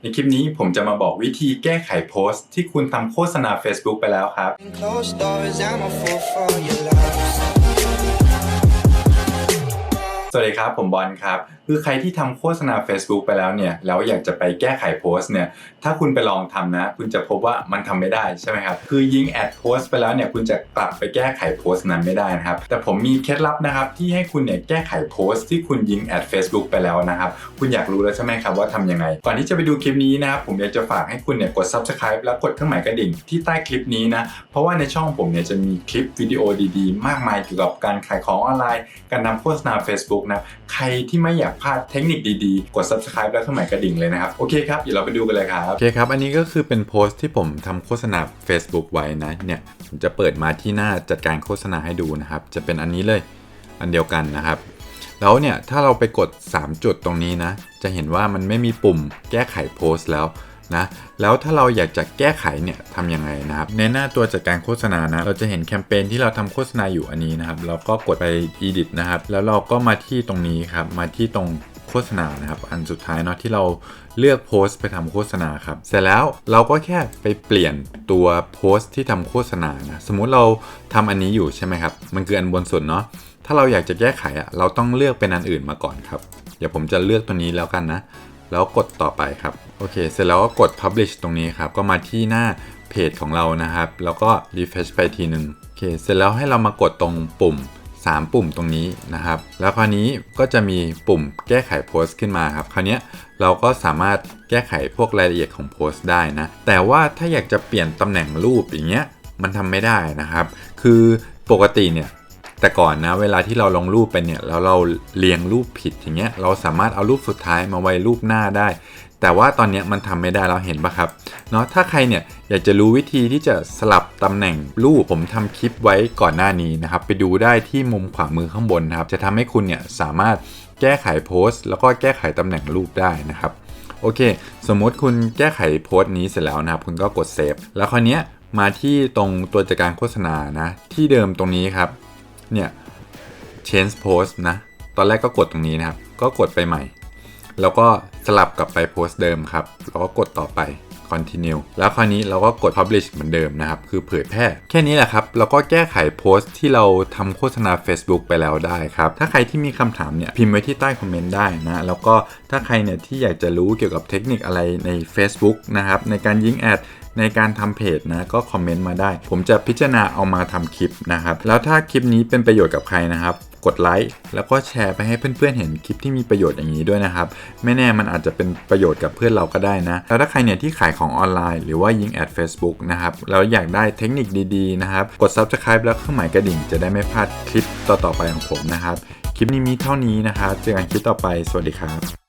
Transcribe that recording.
ในคลิปนี้ผมจะมาบอกวิธีแก้ไขโพสต์ที่คุณทำโฆษณา Facebook ไปแล้วครับ สวัสดีครับ ผมบอลครับ คือใครที่ทำโฆษณา Facebook ไปแล้วเนี่ยแล้วอยากจะไปแก้ไขโพสต์เนี่ยถ้าคุณไปลองทำนะ คุณจะพบว่ามันทำไม่ได้ใช่ไหมครับ คือยิงแอดโพสต์ไปแล้วเนี่ยคุณจะกลับไปแก้ไขโพสต์นั้นไม่ได้นะครับ แต่ผมมีเคล็ดลับนะครับที่ให้คุณเนี่ยแก้ไขโพสต์ที่คุณยิงแอด Facebook ไปแล้วนะครับคุณอยากรู้แล้วใช่ไหมครับว่าทำยังไง ก่อนที่จะไปดูคลิปนี้นะครับผมอยากจะฝากให้คุณเนี่ยกด subscribe แล้วกดเครื่องหมายกระดิ่งที่ใต้คลิปนี้นะเพราะว่าในช่องผมเนี่ยจะมีคลิปวิดีโอดีๆ มากมายเกี่ยวกับการขายของออนไลน์ การทำโฆษณา Facebook นะใครที่ไม่อยากพลาดเทคนิคดีๆ กด subscribe แล้วเครื่องหมายกระดิ่งเลยนะครับ โอเคครับ เดี๋ยวเราไปดูกันเลยครับ โอเคครับ อันนี้ก็คือเป็นโพสต์ที่ผมทำโฆษณา Facebook ไว้นะเนี่ยผมจะเปิดมาที่หน้าจัดการโฆษณาให้ดูนะครับ จะเป็นอันนี้เลยอันเดียวกันนะครับ แล้วเนี่ยถ้าเราไปกด 3 จุดตรงนี้นะ จะเห็นว่ามันไม่มีปุ่มแก้ไขโพสต์แล้ว นะแล้วถ้าเราอยากจะแก้ไขเนี่ยทำยังไงนะครับในหน้าตัวจัดการโฆษณานะเราจะเห็นแคมเปญที่เราทำโฆษณาอยู่อันนี้นะครับเราก็กดไป edit นะครับแล้วเราก็มาที่ตรงนี้ครับมาที่ตรงโฆษณานะครับอันสุดท้ายเนาะที่เราเลือกโพสต์ไปทำโฆษณาครับเสร็จแล้วเราก็แค่ไปเปลี่ยนตัวโพสต์ที่ทำโฆษณานะสมมุติเราทำอันนี้อยู่ใช่ไหมครับมันคืออันบนสุดเนาะถ้าเราอยากจะแก้ไขอะเราต้องเลือกเป็นอันอื่นมาก่อนครับเดี๋ยวผมจะเลือกตัวนี้แล้วกันนะ แล้วกดต่อไปครับ โอเค เสร็จแล้วก็กด publish ตรงนี้ครับ ก็มาที่หน้าเพจของเรานะครับ แล้วก็ refresh ไปทีหนึ่งโอเค เสร็จแล้วให้เรามากดตรงปุ่ม 3 ปุ่มตรงนี้นะครับ แล้วคราวนี้ก็จะมีปุ่มแก้ไขโพสต์ขึ้นมาครับ คราวนี้เราก็สามารถแก้ไขพวกรายละเอียดของโพสต์ได้นะ แต่ว่าถ้าอยากจะเปลี่ยนตำแหน่งรูปอย่างเงี้ย มันทำไม่ได้นะครับ คือปกติเนี่ย แต่ก่อนนะเวลาที่เราลงรูปไปเนี่ยแล้วเราเรียงรูปผิดอย่างเงี้ยเราสามารถเอารูปสุดท้ายมาไว้รูปหน้าได้ แต่ว่าตอนเนี้ยมันทำไม่ได้เราเห็นปะครับเนาะถ้าใครเนี่ยอยากจะรู้วิธีที่จะสลับตำแหน่งรูปผมทำคลิปไว้ก่อนหน้านี้นะครับไปดูได้ที่มุมขวามือข้างบนนะครับจะทำให้คุณเนี่ยสามารถแก้ไขโพสต์ แล้วก็แก้ไขตำแหน่งรูปได้นะครับโอเค สมมติคุณแก้ไขโพสต์นี้เสร็จแล้วนะครับ คุณก็กดเซฟแล้วคราวเนี้ยมาที่ตรงตัวจัดการโฆษณานะ ที่เดิมตรงนี้ครับ เนี่ย change post นะ ตอนแรกก็กดตรงนี้นะครับ ก็กดไปใหม่ แล้วก็สลับกลับไปโพสต์เดิมครับ แล้วก็กดต่อไป continue แล้วคราวนี้เราก็กด publish เหมือนเดิมนะครับ คือเผยแพร่ แค่นี้แหละครับ เราก็แก้ไขโพสต์ที่เราทำโฆษณา Facebook ไปแล้วได้ครับ ถ้าใครที่มีคำถามเนี่ยพิมพ์ไว้ที่ใต้คอมเมนต์ได้นะ แล้วก็ถ้าใครเนี่ยที่อยากจะรู้เกี่ยวกับเทคนิคอะไรใน Facebook นะครับในการยิงแอดในการทำเพจนะก็คอมเมนต์มาได้ ผมจะพิจารณาเอามาทำคลิปนะครับ แล้วถ้าคลิปนี้เป็นประโยชน์กับใครนะครับ กดไลค์แล้วก็แชร์ไปให้เพื่อนๆเห็นคลิปที่มีประโยชน์อย่างนี้ด้วยนะครับ ไม่แน่มันอาจจะเป็นประโยชน์กับเพื่อนเราก็ได้นะ แล้วถ้าใครเนี่ยที่ขายของออนไลน์ หรือว่ายิงแอด Facebook นะครับแล้วอยากได้เทคนิคดีๆนะครับ กด Subscribe แล้วเครื่องหมายกระดิ่งจะได้ไม่พลาดคลิปต่อๆไปของผมนะครับ คลิปนี้มีเท่านี้นะครับเจอกันคลิปต่อไปสวัสดีครับ